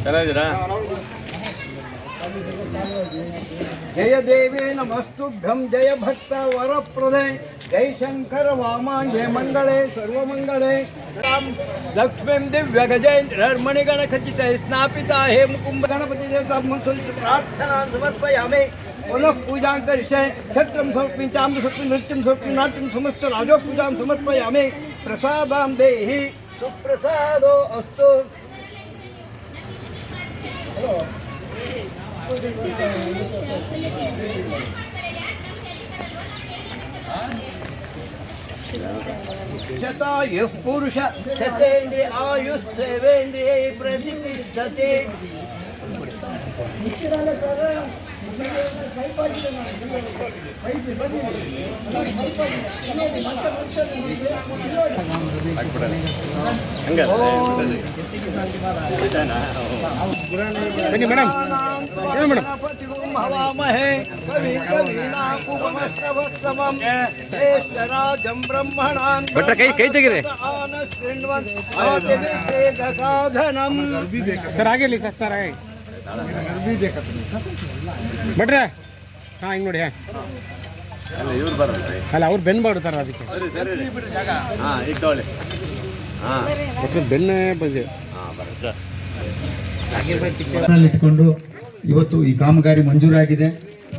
ಚೆನ್ನಾಗಿದ್ದೀರಾ ಜಯ ದೇವಿ ನಮಸ್ತುಭ್ಯಂ ಜಯ ಭಕ್ತ ವರಪ್ರದೆ ಜೈ ಶಂಕರ ವಾಮಾಂಗೆ ಮಂಗಳೇ ಸರ್ವಮಂಗಳೇ ರಾಮ್ ಲಕ್ಷ್ಮೀಂ ದಿವ್ಯ ಗಜೇಂದ್ರರ್ಮಣಿ ಗಣಖಚಿತ ಸ್ನಾಪಿತ ಹೇ ಮುಕುಂಬ ಗಣಪತಿ ದೇವತಾ ಮುನ್ಸುಲಿತ ಪ್ರಾರ್ಥನಾ ಸಮರ್ಪಯಾಮಿ ಪುನಃ ಪೂಜಾಂ ಕರಿಷ್ಯೆ ಛತ್ರಂ ಸಮರ್ಪಿ ಚಾಂಬ ಸಮರ್ಪಿ ನೃತ್ಯಂ ಸಮರ್ಪಿ ನಾಟ್ಯಂ ಸಮಸ್ತ ರಾಜೋ ಪೂಜಾಂ ಸಮರ್ಪಯಾಮಿ ಪ್ರಸಾದಾಂ ದೇಹಿ ಸುಪ್ರಸಾದೋ శతాయు పురుష శతేంద్రి ఆయు సేవేంద్రియ ప్రతి ಹಂಗೆ ಮೇಡಮ್ ಏನು ಮೇಡಮ್ ಮಹೇ ಕವಿ ಕವಿನಾ ಕುಮಸ್ತ್ರವಸ್ತಮಂ ಶ್ರೇಷ್ಠರಾಜಂ ಬ್ರಹ್ಮಣಾನ್ ಕೈ ಕೈ ಸಾಧನಂ. ಸರ್ ಆಗಿರಲಿ ಸರ್ ಸರ್ ಆಗಿ. ಭಟ್ರೆ, ಹಾಂ, ಹಿಂಗ್ ನೋಡಿ, ಹಾಂ. ಅಲ್ಲ ಇವ್ರು ಅಲ್ಲ ಅವ್ರು ಬೆನ್ ಬಾಡ್ತಾರ ಅದಕ್ಕೆ. ಹಾಂ ಬೆನ್ನೇ ಬಂದಿದೆ. ಹಾಂ ಸರ್ ಇಟ್ಕೊಂಡು ಇವತ್ತು ಈ ಕಾಮಗಾರಿ ಮಂಜೂರಾಗಿದೆ.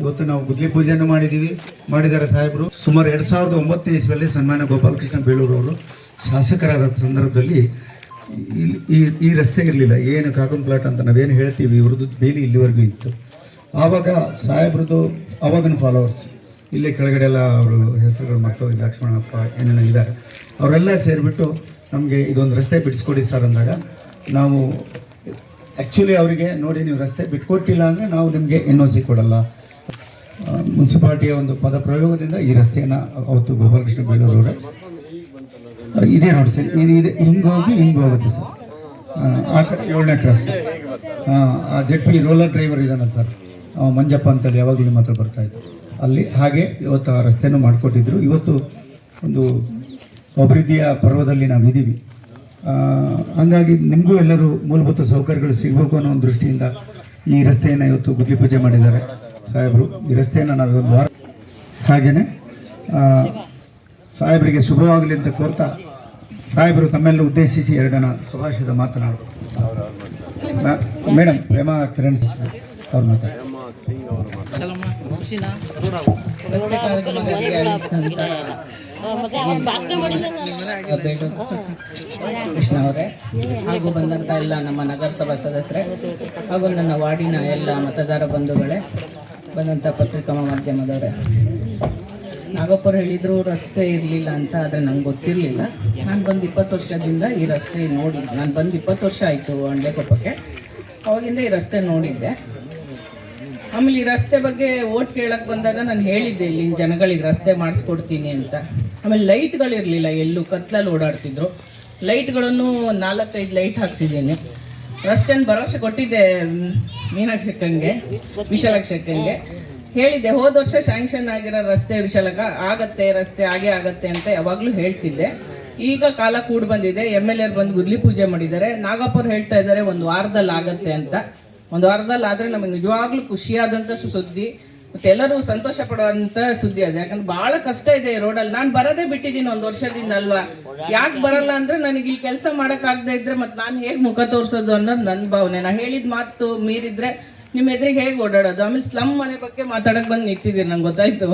ಇವತ್ತು ನಾವು ಗುದ್ಲಿ ಪೂಜೆಯನ್ನು ಮಾಡಿದ್ದೀವಿ. ಮಾಡಿದ್ದಾರೆ ಸಾಹೇಬರು. ಸುಮಾರು ಎರಡು ಸಾವಿರದ ಒಂಬತ್ತನೇ ಇಸ್ವಿಯಲ್ಲಿ ಸನ್ಮಾನ್ಯ ಗೋಪಾಲಕೃಷ್ಣ ಬೇಳೂರು ಅವರು ಶಾಸಕರಾದ ಸಂದರ್ಭದಲ್ಲಿ ಈ- ಈ ರಸ್ತೆ ಇರಲಿಲ್ಲ. ಏನು ಕಾಕನ್ ಪ್ಲಾಟ್ ಅಂತ ನಾವೇನು ಹೇಳ್ತೀವಿ? ಇವ್ರದ್ದು ಬೇಲಿ ಇಲ್ಲಿವರೆಗೂ ಇತ್ತು. ಆವಾಗ ಸಾಹೇಬ್ರದ್ದು ಅವಾಗಿನ ಫಾಲೋವರ್ಸ್ ಇಲ್ಲಿ ಕೆಳಗಡೆ ಎಲ್ಲ ಅವರು ಹೆಸರುಗಳು ಮಕ್ಕಳು ಲಕ್ಷ್ಮಣಪ್ಪ ಏನೇನೋ ಇದ್ದಾರೆ. ಅವರೆಲ್ಲ ಸೇರಿಬಿಟ್ಟು ನಮಗೆ ಇದೊಂದು ರಸ್ತೆ ಬಿಡಿಸ್ಕೊಡಿ ಸರ್ ಅಂದಾಗ ನಾವು ಆ್ಯಕ್ಚುಲಿ ಅವರಿಗೆ ನೋಡಿ ನೀವು ರಸ್ತೆ ಬಿಟ್ಕೊಟ್ಟಿಲ್ಲ ಅಂದರೆ ನಾವು ನಿಮಗೆ ಎನ್ ಒ ಸಿ ಕೊಡಲ್ಲ. ಮುನ್ಸಿಪಾಲ್ಟಿಯ ಒಂದು ಪದ ಪ್ರಯೋಗದಿಂದ ಈ ರಸ್ತೆಯನ್ನು ಅವತ್ತು ಗೋಪಾಲಕೃಷ್ಣ ಬೇಳೂರವರೇ ಇದೇ ನೋಡಿ ಸರ್ ಇದು ಇದೆ ಹಿಂಗೆ ಹೋಗಿ ಹಿಂಗೆ ಹೋಗುತ್ತೆ ಸರ್. ಆ, ಕಡೆ ಏಳನೇ ಕ್ರಾಸ್ ಆ ಜೆಡ್ ರೋಲರ್ ಡ್ರೈವರ್ ಇದ್ದಾನಲ್ಲ ಸರ್ ಮಂಜಪ್ಪ ಅಂತೇಳಿ ಯಾವಾಗಲೂ ನಿಮ್ಮ ಹತ್ರ ಬರ್ತಾ ಇದ್ರು ಅಲ್ಲಿ ಹಾಗೆ ಇವತ್ತು ಆ ರಸ್ತೆನೂ ಮಾಡಿಕೊಟ್ಟಿದ್ರು. ಇವತ್ತು ಒಂದು ಅಭಿವೃದ್ಧಿಯ ಪರ್ವದಲ್ಲಿ ನಾವು ಇದ್ದೀವಿ. ಹಂಗಾಗಿ ನಿಮಗೂ ಎಲ್ಲರೂ ಮೂಲಭೂತ ಸೌಕರ್ಯಗಳು ಸಿಗಬೇಕು ಅನ್ನೋ ಒಂದು ದೃಷ್ಟಿಯಿಂದ ಈ ರಸ್ತೆಯನ್ನು ಇವತ್ತು ಗುದ್ದಿ ಪೂಜೆ ಮಾಡಿದ್ದಾರೆ. ಸಾಹೇಬರು ಈ ರಸ್ತೆಯನ್ನು ನಾವು ಒಂದು ವಾರ ಹಾಗೆಯೇ ಸಾಹೇಬರಿಗೆ ಶುಭವಾಗಲಿ ಅಂತ ಕೋರ್ತಾ ಸಾಹೇಬರು ತಮ್ಮೆಲ್ಲ ಉದ್ದೇಶಿಸಿ ಎರಡನ ಸುಭಾಷಿತ ಮಾತನಾಡಬೇಕು ಮೇಡಮ್ ಪ್ರೇಮಾ ಕಿರಣ್ ಅವ್ರು ಕೃಷ್ಣ ಅವರೇ, ಹಾಗೂ ಬಂದಂಥ ಎಲ್ಲ ನಮ್ಮ ನಗರಸಭಾ ಸದಸ್ಯರೇ, ಹಾಗೂ ನನ್ನ ವಾರ್ಡಿನ ಎಲ್ಲ ಮತದಾರ ಬಂಧುಗಳೇ ಬಂದಂಥ ಪತ್ರಿಕಾ ಮಾಧ್ಯಮದವರೇ ನಾಗಪ್ಪರು ಹೇಳಿದ್ರು ರಸ್ತೆ ಇರಲಿಲ್ಲ ಅಂತ, ಆದರೆ ನಂಗೆ ಗೊತ್ತಿರಲಿಲ್ಲ. ನಾನು ಬಂದು ಇಪ್ಪತ್ತು ವರ್ಷದಿಂದ ಈ ರಸ್ತೆ ನೋಡಿ ನಾನು ಬಂದು ಇಪ್ಪತ್ತು ವರ್ಷ ಆಯಿತು ಅಂಡ್ಲೆಕೊಪ್ಪಕ್ಕೆ ಅವಾಗಿಂದ ಈ ರಸ್ತೆ ನೋಡಿದ್ದೆ. ಆಮೇಲೆ ಈ ರಸ್ತೆ ಬಗ್ಗೆ ಓಟ್ ಕೇಳಕ್ ಬಂದಾಗ ನಾನು ಹೇಳಿದ್ದೆ, ಇಲ್ಲಿನ ಜನಗಳಿಗೆ ರಸ್ತೆ ಮಾಡಿಸ್ಕೊಡ್ತೀನಿ ಅಂತ. ಆಮೇಲೆ ಲೈಟ್ಗಳಿರಲಿಲ್ಲ ಎಲ್ಲೂ ಕತ್ಲಲ್ಲಿ ಓಡಾಡ್ತಿದ್ರು. ಲೈಟ್ಗಳನ್ನು ನಾಲ್ಕೈದು ಲೈಟ್ ಹಾಕ್ಸಿದ್ದೀನಿ. ರಸ್ತೆನ ಭರವಸೆ ಕೊಟ್ಟಿದ್ದೆ ಮೀನಾಕ್ಷಕ್ಕಂಗೆ ವಿಶಾಲಾಕ್ಷಕ್ಕಂಗೆ ಹೇಳಿದ್ದೆ, ಹೋದ ವರ್ಷ ಸ್ಯಾಂಕ್ಷನ್ ಆಗಿರೋ ರಸ್ತೆ ವಿಶಾಲಕ, ಆಗತ್ತೆ, ರಸ್ತೆ ಹಾಗೆ ಆಗತ್ತೆ ಅಂತ ಯಾವಾಗಲೂ ಹೇಳ್ತಿದ್ದೆ. ಈಗ ಕಾಲ ಕೂಡ ಬಂದಿದೆ ಎಂ ಎಲ್ ಎರ್ ಬಂದು ಗುದ್ಲಿ ಪೂಜೆ ಮಾಡಿದ್ದಾರೆ. ನಾಗಪ್ಪರು ಹೇಳ್ತಾ ಇದ್ದಾರೆ, ಒಂದು ವಾರದಲ್ಲಿ ಆಗತ್ತೆ ಅಂತ. ಒಂದು ವಾರದಲ್ಲಿ ಆದ್ರೆ ನಮಗೆ ನಿಜವಾಗ್ಲೂ ಖುಷಿಯಾದಂಥ ಸುದ್ದಿ, ಮತ್ತೆ ಎಲ್ಲರೂ ಸಂತೋಷ ಪಡುವಂತ ಸುದ್ದಿ ಅದು. ಯಾಕಂದ್ರೆ ಬಹಳ ಕಷ್ಟ ಇದೆ ಈ ರೋಡಲ್ಲಿ ನಾನು ಬರೋದೇ ಬಿಟ್ಟಿದ್ದೀನಿ ಒಂದು ವರ್ಷದಿಂದ ಅಲ್ವಾ? ಯಾಕೆ ಬರಲ್ಲ ಅಂದ್ರೆ ನನಗೆ ಈ ಕೆಲಸ ಮಾಡಕ್ ಆಗದೆ ಇದ್ರೆ ಮತ್ತೆ ನಾನು ಹೇಗೆ ಮುಖ ತೋರಿಸೋದು ಅನ್ನೋದು ನನ್ನ ಭಾವನೆ. ನಾನು ಹೇಳಿದ ಮಾತು ಮೀರಿದ್ರೆ ನಿಮ್ಮ ಎದುರಿಗೆ ಹೇಗೆ ಓಡಾಡೋದು? ಆಮೇಲೆ ಸ್ಲಮ್ ಮನೆ ಬಗ್ಗೆ ಮಾತಾಡಕ್ ಬಂದು ನಿಂತಿದ್ದೀರಿ ನಂಗೆ ಗೊತ್ತಾಯ್ತು.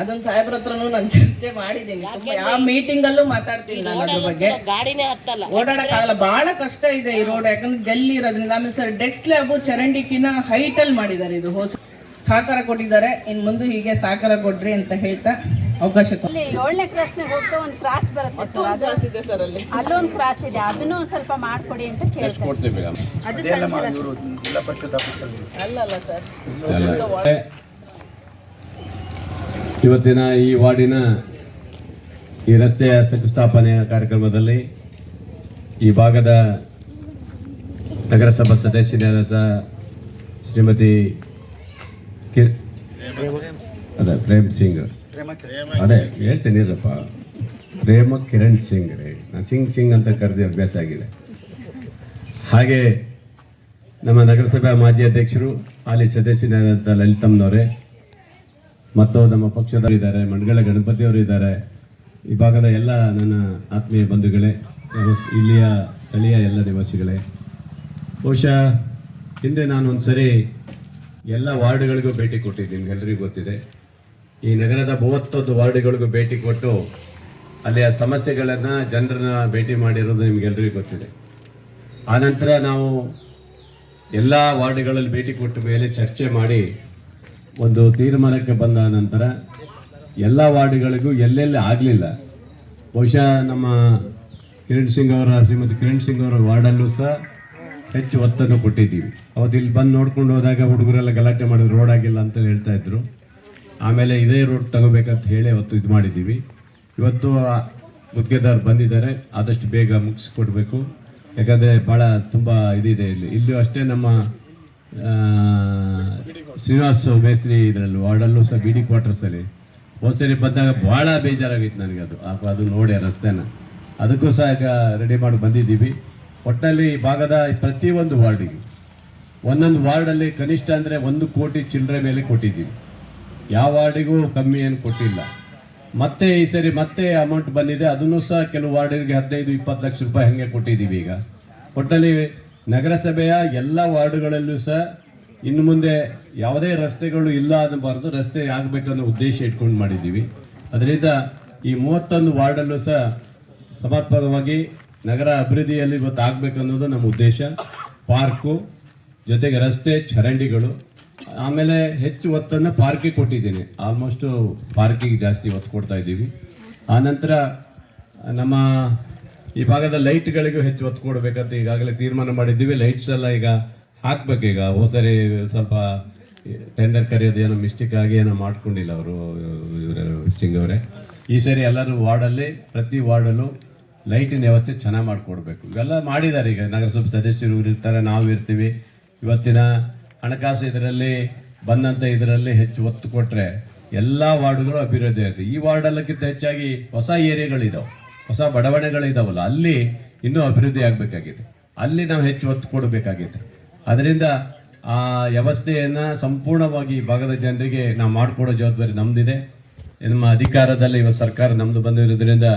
ಅದೊಂದು ಸಾಹೇಬ್ರ ಹತ್ರನು ನಾನು ಚರ್ಚೆ ಮಾಡಿದ್ದೀನಿ. ಯಾವ ಮೀಟಿಂಗ್ ಅಲ್ಲೂ ಮಾತಾಡ್ತೀನಿ ನಾನು ಅದ್ರ ಬಗ್ಗೆ. ಗಾಡಿನೇ ಹತ್ತಲ್ಲ. ಓಡಾಡಕ್ಕಾಗಲ್ಲ. ಬಹಳ ಕಷ್ಟ ಇದೆ ಈ ರೋಡ್. ಯಾಕಂದ್ರೆ ಜಲ್ಲಿ ಇರೋದ್ರಿಂದ ಆಮೇಲೆ ಸರ್ ಡೆಕ್ ಲ್ಯಾಬ್ ಚರಂಡಿಕಿನ ಹೈಟ್ ಅಲ್ಲಿ ಮಾಡಿದ್ದಾರೆ ಇದು. ಹೋಸ್ ಸಹಕಾರ ಕೊಟ್ಟಿದ್ದಾರೆ. ಇನ್ ಮುಂದೆ ಹೀಗೆ ಸಹಕಾರ ಕೊಡ್ರಿ ಅಂತ ಹೇಳ್ತಾ ಅವಕಾಶ ಏಳನೇ ಕ್ರಾಸ್ನಾಗ ಹೋಗ್ತಾ ಒಂದು ಕ್ರಾಸ್ ಬರುತ್ತೆ ಸರ್ ಅದು ಇದೆ ಸರ್ ಅಲ್ಲಿ. ಅಲ್ಲೊಂದು ಕ್ರಾಸ್ ಇದೆ. ಅದನ್ನು ಒಂದ್ ಸ್ವಲ್ಪ ಮಾಡ್ಕೊಡಿ ಅಂತ ಕೇಳ್ತಾರೆ ಕೊಡ್ತೀವಿ ಮೇಡಮ್. ಅದು ಸಣ್ಣ ಜಿಲ್ಲಾ ಪರಿಷತ್ ಆಫೀಸಲ್ಲಿ ಅಲ್ಲ ಅಲ್ಲ ಸರ್ ಇವತ್ತಿನ ಈ ವಾರ್ಡಿನ ಈ ರಸ್ತೆಯ ಶಂಕುಸ್ಥಾಪನೆಯ ಕಾರ್ಯಕ್ರಮದಲ್ಲಿ ಈ ಭಾಗದ ನಗರಸಭಾ ಸದಸ್ಯರಾದ ಶ್ರೀಮತಿ ಕಿ- ಅದೇ ಪ್ರೇಮ್ ಸಿಂಗ್. ಅದೇ, ಹೇಳ್ತೇನೆ ಇರಪ್ಪ. ಪ್ರೇಮ ಕಿರಣ್ ಸಿಂಗ್ ರೀ. ನಾನು ಸಿಂಗ್ ಸಿಂಗ್ ಅಂತ ಕರೆದಿ ಅಭ್ಯಾಸ ಆಗಿದೆ. ಹಾಗೆ ನಮ್ಮ ನಗರಸಭೆ ಮಾಜಿ ಅಧ್ಯಕ್ಷರು, ಹಾಲಿ ಸದಸ್ಯನಾದಂಥ ಲಲಿತಮ್ಮನವರೇ, ಮತ್ತು ನಮ್ಮ ಪಕ್ಷದವರು ಇದ್ದಾರೆ ಮಂಡಗಳ ಗಣಪತಿಯವರು ಇದ್ದಾರೆ. ಈ ಭಾಗದ ಎಲ್ಲ ನನ್ನ ಆತ್ಮೀಯ ಬಂಧುಗಳೇ ಇಲ್ಲಿಯ ಸ್ಥಳೀಯ ಎಲ್ಲ ನಿವಾಸಿಗಳೇ. ಬಹುಶಃ ಹಿಂದೆ ನಾನು ಒಂದು ಸರಿ ಎಲ್ಲ ವಾರ್ಡ್ಗಳಿಗೂ ಭೇಟಿ ಕೊಟ್ಟಿದ್ದೀನಿ ಎಲ್ಲರಿಗೂ ಗೊತ್ತಿದೆ. ಈ ನಗರದ ಮೂವತ್ತೊಂದು ವಾರ್ಡ್ಗಳಿಗೂ ಭೇಟಿ ಕೊಟ್ಟು ಅಲ್ಲಿಯ ಸಮಸ್ಯೆಗಳನ್ನು ಜನರನ್ನ ಭೇಟಿ ಮಾಡಿರೋದು ನಿಮಗೆಲ್ಲರಿಗೂ ಗೊತ್ತಿದೆ. ಆನಂತರ ನಾವು ಎಲ್ಲ ವಾರ್ಡ್ಗಳಲ್ಲಿ ಭೇಟಿ ಕೊಟ್ಟ ಮೇಲೆ ಚರ್ಚೆ ಮಾಡಿ ಒಂದು ತೀರ್ಮಾನಕ್ಕೆ ಬಂದ ನಂತರ ಎಲ್ಲ ವಾರ್ಡ್ಗಳಿಗೂ ಎಲ್ಲೆಲ್ಲಿ ಆಗಲಿಲ್ಲ. ಬಹುಶಃ ನಮ್ಮ ಕಿರಣ್ ಸಿಂಗ್ ಅವರ, ಶ್ರೀಮತಿ ಕಿರಣ್ ಸಿಂಗ್ ಅವರ ವಾರ್ಡಲ್ಲೂ ಸಹ ಹೆಚ್ಚು ಒತ್ತನ್ನು ಕೊಟ್ಟಿದ್ದೀವಿ. ಅವತ್ತು ಇಲ್ಲಿ ಬಂದು ನೋಡ್ಕೊಂಡು ಹೋದಾಗ ಹುಡುಗರೆಲ್ಲ ಗಲಾಟೆ ಮಾಡಿದ್ರು, ರೋಡ್ ಆಗಿಲ್ಲ ಅಂತ ಹೇಳ್ತಾ ಇದ್ರು. ಆಮೇಲೆ ಇದೇ ರೂಟ್ ತಗೋಬೇಕಂತ ಹೇಳಿ ಅವತ್ತು ಇದು ಮಾಡಿದ್ದೀವಿ. ಇವತ್ತು ಗುತ್ತಿಗೆದಾರ್ ಬಂದಿದ್ದಾರೆ. ಆದಷ್ಟು ಬೇಗ ಮುಗಿಸ್ಕೊಡ್ಬೇಕು. ಯಾಕಂದರೆ ಭಾಳ ತುಂಬ ಇದಿದೆ ಇಲ್ಲಿ. ಇಲ್ಲೂ ಅಷ್ಟೇ ನಮ್ಮ ಶ್ರೀನಿವಾಸ್ ಮೇಸ್ತ್ರಿ ಇದರಲ್ಲಿ ವಾರ್ಡಲ್ಲೂ ಸಹ ಬಿ ಡಿ ಕ್ವಾರ್ಟರ್ಸಲ್ಲಿ ಹೋದ್ಸರಿ ಬಂದಾಗ ಭಾಳ ಬೇಜಾರಾಗಿತ್ತು ನನಗೆ ಅದು. ಅದು ನೋಡಿ ರಸ್ತೆನ. ಅದಕ್ಕೂ ಸಹ ಈಗ ರೆಡಿ ಮಾಡಿ ಬಂದಿದ್ದೀವಿ. ಒಟ್ಟಿನಲ್ಲಿ ಈ ಭಾಗದ ಪ್ರತಿಯೊಂದು ವಾರ್ಡಿಗೆ ಒಂದೊಂದು ವಾರ್ಡಲ್ಲಿ ಕನಿಷ್ಠ ಅಂದರೆ ಒಂದು ಕೋಟಿ ಚಿಲ್ಲರೆ ಮೇಲೆ ಕೊಟ್ಟಿದ್ದೀವಿ. ಯಾವ ವಾರ್ಡಿಗೂ ಕಮ್ಮಿ ಏನು ಕೊಟ್ಟಿಲ್ಲ. ಮತ್ತೆ ಈ ಸರಿ ಮತ್ತೆ ಅಮೌಂಟ್ ಬಂದಿದೆ, ಅದನ್ನು ಸಹ ಕೆಲವು ವಾರ್ಡಿಗೆ ಹದಿನೈದು, ಇಪ್ಪತ್ತು ಲಕ್ಷ ರೂಪಾಯಿ ಹಾಗೆ ಕೊಟ್ಟಿದ್ದೀವಿ ಈಗ. ಒಟ್ಟಲ್ಲಿ ನಗರಸಭೆಯ ಎಲ್ಲ ವಾರ್ಡುಗಳಲ್ಲೂ ಸಹ ಇನ್ನು ಮುಂದೆ ಯಾವುದೇ ರಸ್ತೆಗಳು ಇಲ್ಲ ಅನ್ನಬಾರ್ದು, ರಸ್ತೆ ಆಗಬೇಕನ್ನೋ ಉದ್ದೇಶ ಇಟ್ಕೊಂಡು ಮಾಡಿದ್ದೀವಿ. ಅದರಿಂದ ಈ ಮೂವತ್ತೊಂದು ವಾರ್ಡಲ್ಲೂ ಸಹ ಸಮರ್ಪಕವಾಗಿ ನಗರ ಅಭಿವೃದ್ಧಿಯಲ್ಲಿ ಇವತ್ತು ಆಗಬೇಕು ಅನ್ನೋದು ನಮ್ಮ ಉದ್ದೇಶ. ಪಾರ್ಕು, ಜೊತೆಗೆ ರಸ್ತೆ, ಚರಂಡಿಗಳು ಆಮೇಲೆ ಹೆಚ್ಚು ಒತ್ತನ್ನು ಪಾರ್ಕಿಗೆ ಕೊಟ್ಟಿದ್ದೀನಿ. ಆಲ್ಮೋಸ್ಟು ಪಾರ್ಕಿಗೆ ಜಾಸ್ತಿ ಒತ್ತು ಕೊಡ್ತಾ ಇದ್ದೀವಿ. ಆನಂತರ ನಮ್ಮ ಈ ಭಾಗದ ಲೈಟ್ಗಳಿಗೂ ಹೆಚ್ಚು ಒತ್ತು ಕೊಡಬೇಕಂತ ಈಗಾಗಲೇ ತೀರ್ಮಾನ ಮಾಡಿದ್ದೀವಿ. ಲೈಟ್ಸ್ ಎಲ್ಲ ಈಗ ಹಾಕ್ಬೇಕು ಈಗ. ಹೋಸರಿ ಸ್ವಲ್ಪ ಟೆಂಡರ್ ಕರೆಯೋದು ಏನೋ ಮಿಸ್ಟೇಕ್ ಆಗಿ ಏನೋ ಮಾಡ್ಕೊಂಡಿಲ್ಲ ಅವರು ಸಿಂಗ್ ಅವರೇ. ಈ ಸರಿ ಎಲ್ಲರೂ ವಾರ್ಡಲ್ಲಿ, ಪ್ರತಿ ವಾರ್ಡಲ್ಲೂ ಲೈಟಿನ ವ್ಯವಸ್ಥೆ ಚೆನ್ನಾಗಿ ಮಾಡಿಕೊಡ್ಬೇಕು. ಇವೆಲ್ಲ ಮಾಡಿದ್ದಾರೆ ಈಗ ನಗರಸಭೆ ಸದಸ್ಯರು ಇರ್ತಾರೆ ನಾವು ಇರ್ತೀವಿ ಇವತ್ತಿನ ಹಣಕಾಸು ಇದರಲ್ಲಿ ಬಂದಂಥ ಇದರಲ್ಲಿ ಹೆಚ್ಚು ಒತ್ತು ಕೊಟ್ಟರೆ ಎಲ್ಲ ವಾರ್ಡ್ಗಳು ಅಭಿವೃದ್ಧಿ ಆಗುತ್ತೆ ಈ ವಾರ್ಡಲ್ಲಕ್ಕಿಂತ ಹೆಚ್ಚಾಗಿ ಹೊಸ ಏರಿಯಾಗಳಿದಾವೆ. ಹೊಸ ಬಡಾವಣೆಗಳಿದಾವಲ್ಲ, ಅಲ್ಲಿ ಇನ್ನೂ ಅಭಿವೃದ್ಧಿ ಆಗಬೇಕಾಗಿದೆ. ಅಲ್ಲಿ ನಾವು ಹೆಚ್ಚು ಒತ್ತು ಕೊಡಬೇಕಾಗಿದೆ. ಅದರಿಂದ ಆ ವ್ಯವಸ್ಥೆಯನ್ನು ಸಂಪೂರ್ಣವಾಗಿ ಭಾಗದ ಜನರಿಗೆ ನಾವು ಮಾಡಿಕೊಡೋ ಜವಾಬ್ದಾರಿ ನಮ್ಮದಿದೆ ನಮ್ಮ ಅಧಿಕಾರದಲ್ಲಿ ಇವತ್ತು ಸರ್ಕಾರ ನಮ್ಮದು ಬಂದಿರೋದ್ರಿಂದ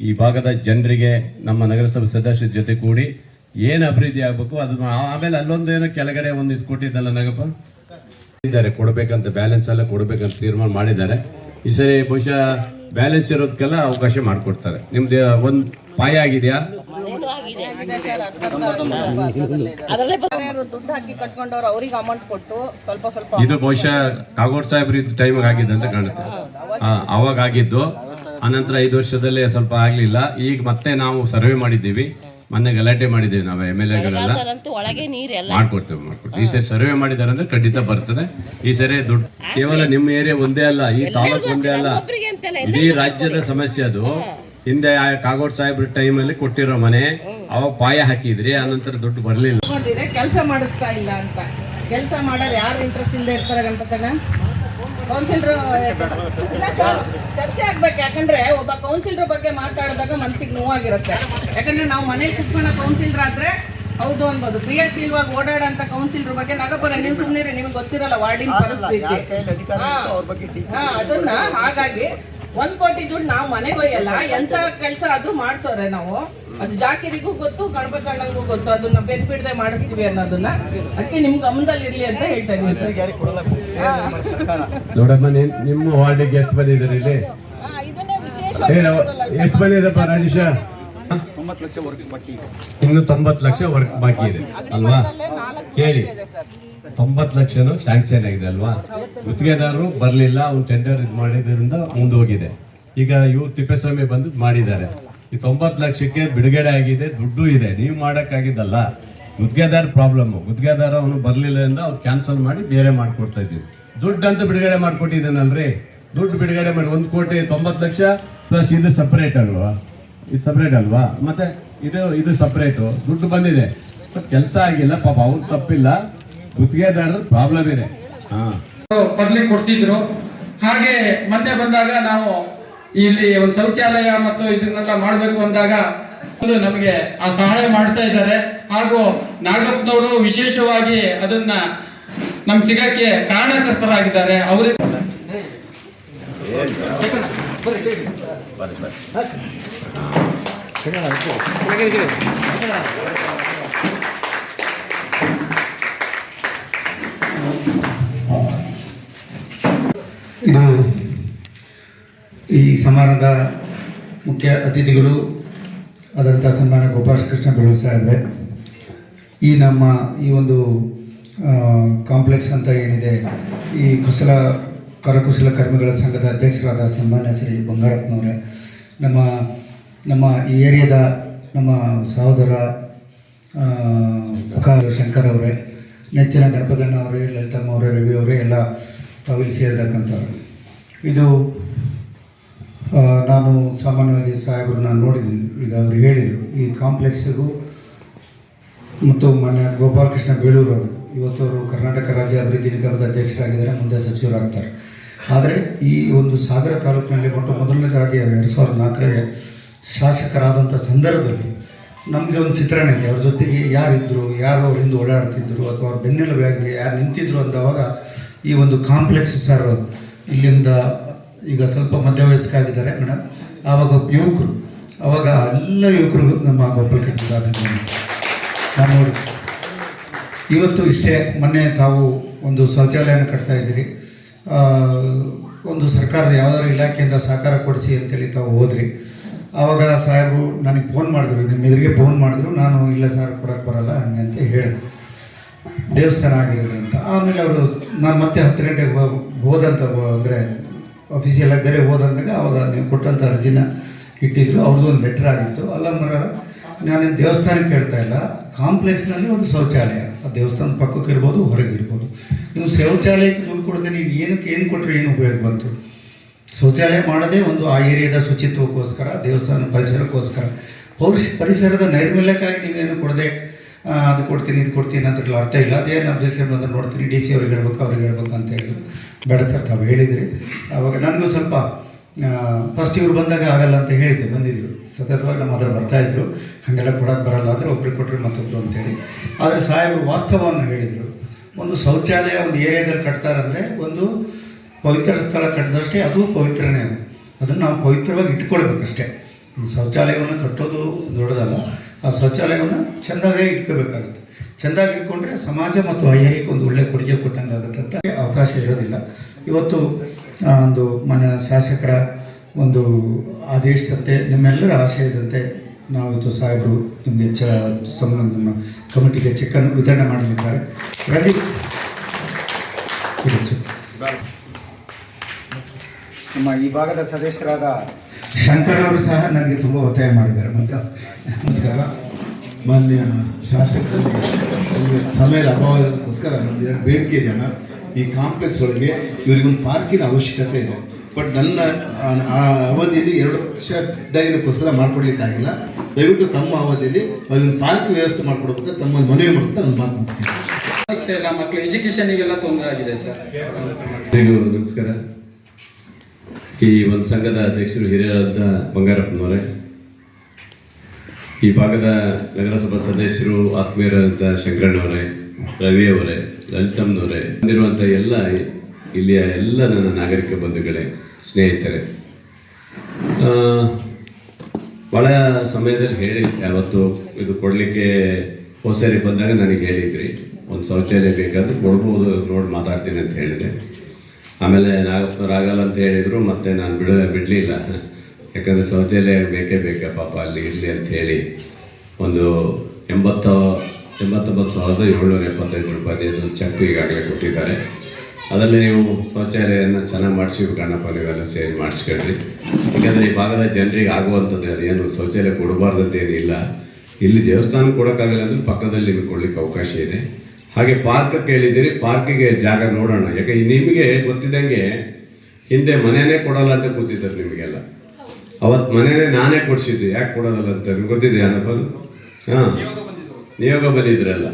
ಈ ಭಾಗದ ಜನರಿಗೆ ನಮ್ಮ ನಗರಸಭೆ ಸದಸ್ಯರ ಜೊತೆ ಕೂಡಿ ಏನು ಅಭಿವೃದ್ಧಿ ಆಗಬೇಕು ಅದು ಆಮೇಲೆ ಅಲ್ಲೊಂದು ಏನೋ ಕೆಳಗಡೆ ಒಂದು ಇದು ಕೊಟ್ಟಿದ್ದಲ್ಲ ನಗಪ್ಪ? ಇದ್ದಾರೆ, ಕೊಡಬೇಕಂತ ಬ್ಯಾಲೆನ್ಸ್ ಎಲ್ಲ ಕೊಡಬೇಕಂತ ತೀರ್ಮಾನ ಮಾಡಿದ್ದಾರೆ. ಈ ಸರಿ ಬಹುಶಃ ಬ್ಯಾಲೆನ್ಸ್ ಇರೋದಕ್ಕೆಲ್ಲ ಅವಕಾಶ ಮಾಡಿಕೊಡ್ತಾರೆ. ನಿಮ್ದು ಒಂದು ಪಾಯ ಆಗಿದೆಯಾ? ಇದು ಬಹುಶಃ ಕಾಗೋಡ್ ಸಾಹೇಬ್ರ ಟೈಮ್ ಆಗಿದೆ ಅಂತ ಕಾಣುತ್ತೆ. ಅವಾಗ ಆಗಿದ್ದು. ಆನಂತರ ಐದು ವರ್ಷದಲ್ಲೇ ಸ್ವಲ್ಪ ಆಗಲಿಲ್ಲ. ಈಗ ಮತ್ತೆ ನಾವು ಸರ್ವೆ ಮಾಡಿದ್ದೀವಿ. ಮೊನ್ನೆ ಗಲಾಟೆ ಮಾಡಿದ್ದೀವಿ ನಾವು ಎಂ ಎಲ್ ಎಗಳೆಲ್ಲ ಒಳಗೆ ನೀರೆಲ್ಲ ಮಾಡ್ಕೊಡ್ತೇವೆ ಮಾಡ್ಕೊಡ್ತೀವಿ. ಈ ಸರಿ ಸರ್ವೆ ಮಾಡಿದಾರೆ ಅಂದ್ರೆ ಖಂಡಿತ ಬರ್ತದೆ. ಈ ಸರಿ ದುಡ್ಡು ಕೇವಲ ನಿಮ್ಮ ಏರಿಯಾ ಒಂದೇ ಅಲ್ಲ ಈ ತಾಲೂಕು ಒಂದೇ ಅಲ್ಲ. ಇಡೀ ರಾಜ್ಯದ ಸಮಸ್ಯೆ ಅದು. ಹಿಂದೆ ಆ ಕಾಗೋಡ್ ಸಾಹೇಬ್ರ ಟೈಮಲ್ಲಿ ಕೊಟ್ಟಿರೋ ಮನೆ ಅವಾಗ ಪಾಯ ಹಾಕಿದ್ರಿ ಆನಂತರ ದುಡ್ಡು ಬರಲಿಲ್ಲ. ಬಂದಿದೆ ಕೆಲಸ ಮಾಡಿಸ್ತಾ ಇಲ್ಲ ಅಂತ. ಕೆಲಸ ಮಾಡೋರು ಯಾರು ಇಂಟ್ರೆಸ್ಟ್ ಇಲ್ಲದೆ ಇರ್ತಾರೆ ಗಣಪತನ ಕೌನ್ಸಿಲರ್ ಇಲ್ಲ ಸರ್ ಚರ್ಚೆ ಆಗ್ಬೇಕು. ಯಾಕಂದ್ರೆ ಒಬ್ಬ ಕೌನ್ಸಿಲರ್ ಬಗ್ಗೆ ಮಾತಾಡಿದಾಗ ಮನ್ಸಿಗೆ ನೋವಾಗಿರುತ್ತೆ. ಯಾಕಂದ್ರೆ ನಾವು ಮನೇಲಿ ಕುತ್ಕೊಳ್ಳೋ ಕೌನ್ಸಿಲರ್ ಆದ್ರೆ ಹೌದು ಅನ್ಬೋದು. ಕ್ರಿಯಾಶೀಲವಾಗಿ ಓಡಾಡಂತ ಕೌನ್ಸಿಲರ್ ಬಗ್ಗೆ ನಗಪುರ ನೀವು ಸುಮ್ಮನೆ ನಿಮ್ಗೆ ಗೊತ್ತಿರಲ್ಲ ವಾರ್ಡಿನ ಪರಿಸ್ಥಿತಿ. ಅದನ್ನ ಹಾಗಾಗಿ ಒಂದ್ ಕೋಟಿ ದುಡ್ಡು ನಾವು ಮನೆಗೆ ಒಯ್ಯಲ್ಲ ಎಂತ ಕೆಲಸ ಆದ್ರೂ ಮಾಡ್ಸೋರೆ ನಾವು. ಅದು ಜಾಕಿರಿಗೂ ಗೊತ್ತು ಗಣಪತಿ ಅಣ್ಣಂಗೂ ಗೊತ್ತು ಅದನ್ನ ಬೆನ್ ಬಿಡದೆ ಮಾಡಿಸ್ತೀವಿ ಅನ್ನೋದನ್ನ. ಅದಕ್ಕೆ ನಿಮ್ ಗಮನದಲ್ಲಿ ಇರ್ಲಿ ಅಂತ ಹೇಳ್ತಾ ಇದ್ದೀನಿ. ನೋಡಮ್ಮ ನಿಮ್ಮ ವಾರ್ಡಿಗೆ ಎಷ್ಟು ಬಂದಿದ್ದೀರಿ ಇಲ್ಲಿ? ಬಂದಿದಪ್ಪ ಇದನ್ನೇ ಇನ್ನು ತೊಂಬತ್ತು ಲಕ್ಷ ವರ್ಕ್ ಬಾಕಿ ಇದೆ, ಅಲ್ವಾ? ಕೇಳಿ. ತೊಂಬತ್ತು ಲಕ್ಷನು ಶಾಂಕ್ಷನ್ ಆಗಿದೆ ಅಲ್ವಾ? ಗುತ್ತಿಗೆದಾರರು ಬರಲಿಲ್ಲ ಅವ್ನು ಟೆಂಡರ್ ಇದು ಮಾಡಿದ್ರಿಂದ ಮುಂದೋಗಿದೆ. ಈಗ ಇವ್ರು ತಿಪ್ಪೇಸ್ವಾಮಿ ಬಂದು ಮಾಡಿದ್ದಾರೆ. ಈ ತೊಂಬತ್ತು ಲಕ್ಷಕ್ಕೆ ಬಿಡುಗಡೆ ಆಗಿದೆ, ದುಡ್ಡು ಇದೆ. ನೀವು ಮಾಡೋಕ್ಕಾಗಿದ್ದಲ್ಲ ಗುತ್ತಿಗೆದಾರ ಪ್ರಾಬ್ಲಮ್ಮು ಗುತ್ತಿಗೆದಾರ ಅವನು ಬರಲಿಲ್ಲ ಅಂತ ಅವ್ರು ಕ್ಯಾನ್ಸಲ್ ಮಾಡಿ ಬೇರೆ ಮಾಡಿಕೊಡ್ತಾ ಇದ್ದೀವಿ. ದುಡ್ಡು ಅಂತ ಬಿಡುಗಡೆ ಮಾಡಿಕೊಟ್ಟಿದ್ದೇನಲ್ರಿ? ದುಡ್ಡು ಬಿಡುಗಡೆ ಮಾಡಿ ಒಂದು ಕೋಟಿ ತೊಂಬತ್ತು ಲಕ್ಷ ಪ್ಲಸ್ ಇದು ಸಪ್ರೇಟ್ ಅಲ್ವಾ? ಇದು ಸಪ್ರೇಟ್ ಅಲ್ವಾ ಮತ್ತೆ ಇದು ಇದು ಸಪ್ರೇಟು ದುಡ್ಡು ಬಂದಿದೆ ಕೆಲಸ ಆಗಿಲ್ಲ ಪಾಪ ಅವ್ರು ತಪ್ಪಿಲ್ಲ ಗುತ್ತಿಗೆದಾರರ ಪ್ರಾಬ್ಲಮ್ ಇದೆ ಹಾ ಮೊದಲಿಗೆ ಕೊಡ್ಸಿದ್ರು ಹಾಗೆ ಮತ್ತೆ ಬಂದಾಗ ನಾವು ಇಲ್ಲಿ ಒಂದು ಶೌಚಾಲಯ ಮತ್ತು ಇದನ್ನೆಲ್ಲ ಮಾಡಬೇಕು ಅಂದಾಗ ಅದು ನಮಗೆ ಆ ಸಹಾಯ ಮಾಡ್ತಾ ಇದ್ದಾರೆ ಹಾಗೂ ನಾಗಪ್ಪನವರು ವಿಶೇಷವಾಗಿ ಅದನ್ನ ನಮ್ಗೆ ಸಿಗಕ್ಕೆ ಕಾರಣಕರ್ತರಾಗಿದ್ದಾರೆ ಅವರಿಗೆ ಬರ್ರಿ ಇದು ಈ ಸಮಾರಂಭದ ಮುಖ್ಯ ಅತಿಥಿಗಳು ಆದಂಥ ಸನ್ಮಾನ ಗೋಪಾಲ ಕೃಷ್ಣ ಬೆಳೂರು ಸಾಹೇಬ್ರೆ, ಈ ನಮ್ಮ ಈ ಒಂದು ಕಾಂಪ್ಲೆಕ್ಸ್ ಅಂತ ಏನಿದೆ, ಈ ಕುಶಲ ಕರಕುಶಲ ಕರ್ಮಿಗಳ ಸಂಘದ ಅಧ್ಯಕ್ಷರಾದ ಸನ್ಮಾನ್ಯ ಶ್ರೀ ಬಂಗಾರಪ್ಪನವರೇ, ನಮ್ಮ ನಮ್ಮ ಈ ಏರಿಯಾದ ನಮ್ಮ ಸಹೋದರ ಶಂಕರ್ ಅವರೇ, ನೆಚ್ಚಿನ ಗಣಪತಣ್ಣ ಅವರೇ, ಲಲಿತಮ್ಮ ಅವರೇ, ರವಿ ಅವರೇ, ಎಲ್ಲ ತಾವಿಲ್ಲಿ ಸೇರಿದಕ್ಕಂಥವ್ರು ಇದು ನಾನು ಸಾಮಾನ್ಯವಾಗಿ ಸಾಹೇಬ್ರನ್ನ ನೋಡಿದ್ದೀನಿ. ಈಗ ಅವರು ಹೇಳಿದರು, ಈ ಕಾಂಪ್ಲೆಕ್ಸಿಗೂ ಮತ್ತು ಮೊನ್ನೆ ಗೋಪಾಲಕೃಷ್ಣ ಬೇಳೂರು ಅವರು ಇವತ್ತು ಅವರು ಕರ್ನಾಟಕ ರಾಜ್ಯ ಅಭಿವೃದ್ಧಿ ನಿಗಮದ ಅಧ್ಯಕ್ಷರಾಗಿದ್ದಾರೆ, ಮುಂದೆ ಸಚಿವರಾಗ್ತಾರೆ. ಆದರೆ ಈ ಒಂದು ಸಾಗರ ತಾಲೂಕಿನಲ್ಲಿ ಮೊಟ್ಟ ಮೊದಲನೇದಾಗಿ ಎರಡು ಸಾವಿರದ ನಾಲ್ಕರಲ್ಲಿ ಶಾಸಕರಾದಂಥ ಸಂದರ್ಭದಲ್ಲಿ ನಮಗೆ ಒಂದು ಚಿತ್ರಣ ಇದೆ. ಅವ್ರ ಜೊತೆಗೆ ಯಾರಿದ್ದರು ಯಾರು ಅವ್ರ ಹಿಂದೆ ಓಡಾಡ್ತಿದ್ದರು ಅಥವಾ ಅವ್ರ ಬೆನ್ನೆಲುಬಾಗಿ ಯಾರು ನಿಂತಿದ್ರು ಅಂದವಾಗ ಈ ಒಂದು ಕಾಂಪ್ಲೆಕ್ಸ್ ಸರ್ ಇಲ್ಲಿಂದ ಈಗ ಸ್ವಲ್ಪ ಮಧ್ಯವಯಸ್ಕಾಗಿದ್ದಾರೆ ಮೇಡಮ್. ಆವಾಗ ಯುವಕರು ಅವಾಗ ಎಲ್ಲ ಯುವಕರು ನಮ್ಮ ಸಾಹೇಬ್ರಿಂದ ನಾನು ಇವತ್ತು ಇಷ್ಟೇ ಮೊನ್ನೆ ತಾವು ಒಂದು ಶೌಚಾಲಯನ ಕಟ್ತಾ ಇದ್ದೀರಿ. ಒಂದು ಸರ್ಕಾರದ ಯಾವುದಾದ್ರು ಇಲಾಖೆಯಿಂದ ಸಹಕಾರ ಕೊಡಿಸಿ ಅಂತೇಳಿ ತಾವು ಹೋದ್ರಿ. ಆವಾಗ ಸಾಹೇಬರು ನನಗೆ ಫೋನ್ ಮಾಡಿದ್ರು ನಿಮ್ಮ ಎದುರಿಗೆ ಫೋನ್ ಮಾಡಿದ್ರು, ನಾನು ಇಲ್ಲ ಸರ್ ಕೊಡೋಕ್ಕೆ ಬರಲ್ಲ ಹಂಗೆ ಅಂತ ಹೇಳಿದೆ ದೇವಸ್ಥಾನ ಆಗಿರೋದು ಅಂತ. ಆಮೇಲೆ ಅವರು ನಾನು ಮತ್ತೆ ಹತ್ತು ಗಂಟೆಗೆ ಹೋದಂಥ ಅಂದರೆ ಅಫಿಸಿಯಲಾಗಿ ಬೇರೆ ಹೋದಂದಾಗ ಅವಾಗ ನೀವು ಕೊಟ್ಟಂಥ ಅರ್ಜಿನ ಇಟ್ಟಿದ್ರು ಅವ್ರದ್ದು ಒಂದು ಲೆಟ್ರ್ ಆಗಿತ್ತು. ಅಲ್ಲ ಮರ ನಾನೇನು ದೇವಸ್ಥಾನಕ್ಕೆ ಕೇಳ್ತಾ ಇಲ್ಲ. ಕಾಂಪ್ಲೆಕ್ಸ್ನಲ್ಲಿ ಒಂದು ಶೌಚಾಲಯ. ಆ ದೇವಸ್ಥಾನ ಪಕ್ಕಕ್ಕೆ ಇರ್ಬೋದು, ಹೊರಗೆ ಇರ್ಬೋದು. ನೀವು ಶೌಚಾಲಯಕ್ಕೆ ದುಡ್ಡು ಕೊಡದೆ ನೀವು ಏನಕ್ಕೆ, ಏನು ಕೊಟ್ಟರೆ ಏನು ಉಪಯೋಗ ಬಂತು? ಶೌಚಾಲಯ ಮಾಡೋದೇ ಒಂದು ಆ ಏರಿಯಾದ ಶುಚಿತ್ವಕ್ಕೋಸ್ಕರ, ದೇವಸ್ಥಾನ ಪರಿಸರಕ್ಕೋಸ್ಕರ. ಪೌರುಷ, ಪರಿಸರದ ನೈರ್ಮಲ್ಯಕ್ಕಾಗಿ ನೀವೇನು ಕೊಡದೆ ಅದು ಕೊಡ್ತೀನಿ, ಇದು ಕೊಡ್ತೀನಿ ಅಂತ ಅರ್ಥ ಇಲ್ಲ. ಅದೇನು ಅಬ್ಜೆಕ್ಷನ್ ಬಂದು ನೋಡ್ತೀನಿ, ಡಿ ಸಿ ಅವ್ರಿಗೆ ಹೇಳ್ಬೇಕು ಅವ್ರಿಗೆ ಹೇಳ್ಬೇಕು ಅಂತ ಹೇಳಿದ್ರು. ಬೇಡ ಸರ್, ತಾವು ಹೇಳಿದ್ರಿ. ಅವಾಗ ನನಗೂ ಸ್ವಲ್ಪ ಫಸ್ಟ್ ಇವ್ರು ಬಂದಾಗ ಆಗಲ್ಲ ಅಂತ ಹೇಳಿದ್ದೆ, ಬಂದಿದ್ರು. ಸತತವಾಗಿ ನಮ್ಮ ಹತ್ರ ಬರ್ತಾಯಿದ್ರು ಹಾಗೆಲ್ಲ ಕೊಡೋಕೆ ಬರಲ್ಲ ಅಂದರೆ ಒಬ್ರಿಗೆ ಕೊಟ್ಟರು ಮತ್ತೊಬ್ರು ಅಂತೇಳಿ. ಆದರೆ ಸಾಹೇಬರು ವಾಸ್ತವವನ್ನು ಹೇಳಿದರು. ಒಂದು ಶೌಚಾಲಯ ಒಂದು ಏರಿಯಾದಲ್ಲಿ ಕಟ್ತಾರಂದರೆ ಒಂದು ಪವಿತ್ರ ಸ್ಥಳ ಕಟ್ಟಿದಷ್ಟೇ ಅದು ಪವಿತ್ರನೇ ಅದು. ಅದನ್ನು ನಾವು ಪವಿತ್ರವಾಗಿ ಇಟ್ಕೊಳ್ಬೇಕಷ್ಟೇ. ಒಂದು ಶೌಚಾಲಯವನ್ನು ಕಟ್ಟೋದು ದೊಡ್ಡದಲ್ಲ, ಆ ಶೌಚಾಲಯವನ್ನು ಚೆಂದಾಗೇ ಇಟ್ಕೋಬೇಕಾಗುತ್ತೆ ಚೆಂದಾಗಿ ಇಟ್ಕೊಂಡ್ರೆ ಸಮಾಜ ಮತ್ತು ಏರಿಯಾಕ್ಕೆ ಒಂದು ಒಳ್ಳೆಯ ಕೊಡುಗೆ ಕೊಟ್ಟಂಗೆ ಆಗುತ್ತೆ ಅಂತ ಅವಕಾಶ ಇರೋದಿಲ್ಲ. ಇವತ್ತು ಒಂದು ಮನ ಶಾಸಕರ ಒಂದು ಆದೇಶದಂತೆ ನಿಮ್ಮೆಲ್ಲರ ಆಶಯದಂತೆ ನಾವು ಇವತ್ತು ಸಾಹೇಬರು ನಿಮಗೆ ಚ ಸಂಬಂಧ ಕಮಿಟಿಗೆ ಚೆಕ್ಕನ್ನು ವಿತರಣೆ ಮಾಡಲಿದ್ದಾರೆ. ಪ್ರದೀಪ್ ನಮ್ಮ ಈ ಭಾಗದ ಸದಸ್ಯರಾದ ಶಂಕರ್ ಅವರು ಸಹ ನನಗೆ ತುಂಬ ಒತ್ತಾಯ ಮಾಡಿದ್ದಾರೆ. ಮತ್ತು ನಮಸ್ಕಾರ. ಮಾನ್ಯ ಶಾಸಕರಿಗೆ ಸಮಯದ ಅಭಾವದಕ್ಕೋಸ್ಕರ ನಮ್ದು ಎರಡು ಬೇಡಿಕೆ ಇದೆ ಅಣ್ಣ. ಈ ಕಾಂಪ್ಲೆಕ್ಸ್ ಒಳಗೆ ಇವರಿಗೊಂದು ಪಾರ್ಕಿನ ಅವಶ್ಯಕತೆ ಇದೆ. ಬಟ್ ನನ್ನ ಆ- ಅವಧಿಯಲ್ಲಿ ಎರಡು ವರ್ಷ ಇದಕ್ಕೋಸ್ಕರ ಮಾಡ್ಕೊಡ್ಲಿಕ್ಕಾಗಿಲ್ಲ ದಯವಿಟ್ಟು ತಮ್ಮ ಅವಧಿಯಲ್ಲಿ ಅವ್ರಿಗೊಂದು ಪಾರ್ಕ್ ವ್ಯವಸ್ಥೆ ಮಾಡ್ಕೊಡ್ಬೇಕು ತಮ್ಮ ಮನವಿ ಮಾಡ್ತಾ ನಾನು ಮಾತು ಮುಗಿಸ್ತೀನಿ. ಮಕ್ಕಳು ಎಜುಕೇಶನ್ಗೆಲ್ಲ ತೊಂದರೆ ಆಗಿದೆ ಸರ್. ನಮಸ್ಕಾರ. ಈ ಒಂದು ಸಂಘದ ಅಧ್ಯಕ್ಷರು ಹಿರಿಯರಾದ ಬಂಗಾರಪ್ಪನವರೇ. ಈ ಭಾಗದ ನಗರಸಭಾ ಸದಸ್ಯರು ಆತ್ಮೀಯರಾದ ಶಂಕರಣ್ಣವರೇ ರವಿಯವರೇ ಲಲಿತಮ್ಮನವರೇ ಬಂದಿರುವಂಥ ಎಲ್ಲ ಇಲ್ಲಿಯ ಎಲ್ಲ ನನ್ನ ನಾಗರಿಕ ಬಂಧುಗಳೇ, ಸ್ನೇಹಿತರೆ. ಭಾಳ ಸಮಯದಲ್ಲಿ ಹೇಳಿ, ಯಾವತ್ತು ಇದು ಕೊಡಲಿಕ್ಕೆ ಹೊಸರಿ ಬಂದಾಗ ನನಗೆ ಹೇಳಿದ್ರಿ. ಒಂದು ಶೌಚಾಲಯ ಬೇಕಾದ್ರೆ ಕೊಡ್ಬೋದು, ನೋಡಿ ಮಾತಾಡ್ತೀನಿ ಅಂತ ಹೇಳಿದೆ. ಆಮೇಲೆ ನಾಗಪ್ಪನವ್ರು ಆಗಲ್ಲ ಅಂತ ಹೇಳಿದರು, ಮತ್ತೆ ನಾನು ಬಿಡ, ಬಿಡಲಿಲ್ಲ. ಯಾಕಂದರೆ ಶೌಚಾಲಯ ಬೇಕೇ ಬೇಕಾ ಪಾಪ ಅಲ್ಲಿ ಇರಲಿ ಅಂತ ಹೇಳಿ. ಒಂದು ಎಂಬತ್ತು ಎಂಬತ್ತೊಂಬತ್ತು ಸಾವಿರದ ಏಳ್ನೂರ ಎಪ್ಪತ್ತೈದು ರೂಪಾಯಿ. ಒಂದು ಚೆಕ್ ಈಗಾಗಲೇ ಕೊಟ್ಟಿದ್ದಾರೆ. ಅದರಲ್ಲಿ ನೀವು ಶೌಚಾಲಯವನ್ನು ಚೆನ್ನಾಗಿ ಮಾಡಿಸ್ಬೇಕಣ್ಣಪ್ಪ ನೀವೆಲ್ಲ ಸೇರಿ ಮಾಡಿಸ್ಕೊಳ್ರಿ. ಯಾಕಂದರೆ ಈ ಭಾಗದ ಜನರಿಗೆ ಆಗುವಂಥದ್ದು ಅದೇನು ಶೌಚಾಲಯ ಕೊಡಬಾರ್ದು ಅಂತ ಏನಿಲ್ಲ ಇಲ್ಲಿ ದೇವಸ್ಥಾನ ಕೊಡೋಕ್ಕಾಗಲ್ಲ ಅಂದರೆ ಪಕ್ಕದಲ್ಲಿ ನಿಮಗೆ ಕೊಡ್ಲಿಕ್ಕೆ ಅವಕಾಶ ಇದೆ. ಹಾಗೆ ಪಾರ್ಕ್ ಕೇಳಿದ್ದೀರಿ ಪಾರ್ಕಿಗೆ ಜಾಗ ನೋಡೋಣ. ಯಾಕೆ ನಿಮಗೆ ಗೊತ್ತಿದ್ದಂಗೆ ಹಿಂದೆ ಮನೆಯೇ ಕೊಡಲ್ಲ ಅಂತ ಕೂತಿದ್ದಾರೆ ನಿಮಗೆಲ್ಲ. ಅವತ್ತು ಮನೆಯೇ ನಾನೇ ಕೊಡಿಸಿದ್ದೆ. ಯಾಕೆ ಕೊಡೋದಲ್ಲ ಅಂತ ನಿಮ್ಗೆ ಗೊತ್ತಿದೆ ಅನ್ನಪ್ಪ ಹಾಂ. ನಿಯೋಗ ಬಂದಿದ್ರಲ್ಲ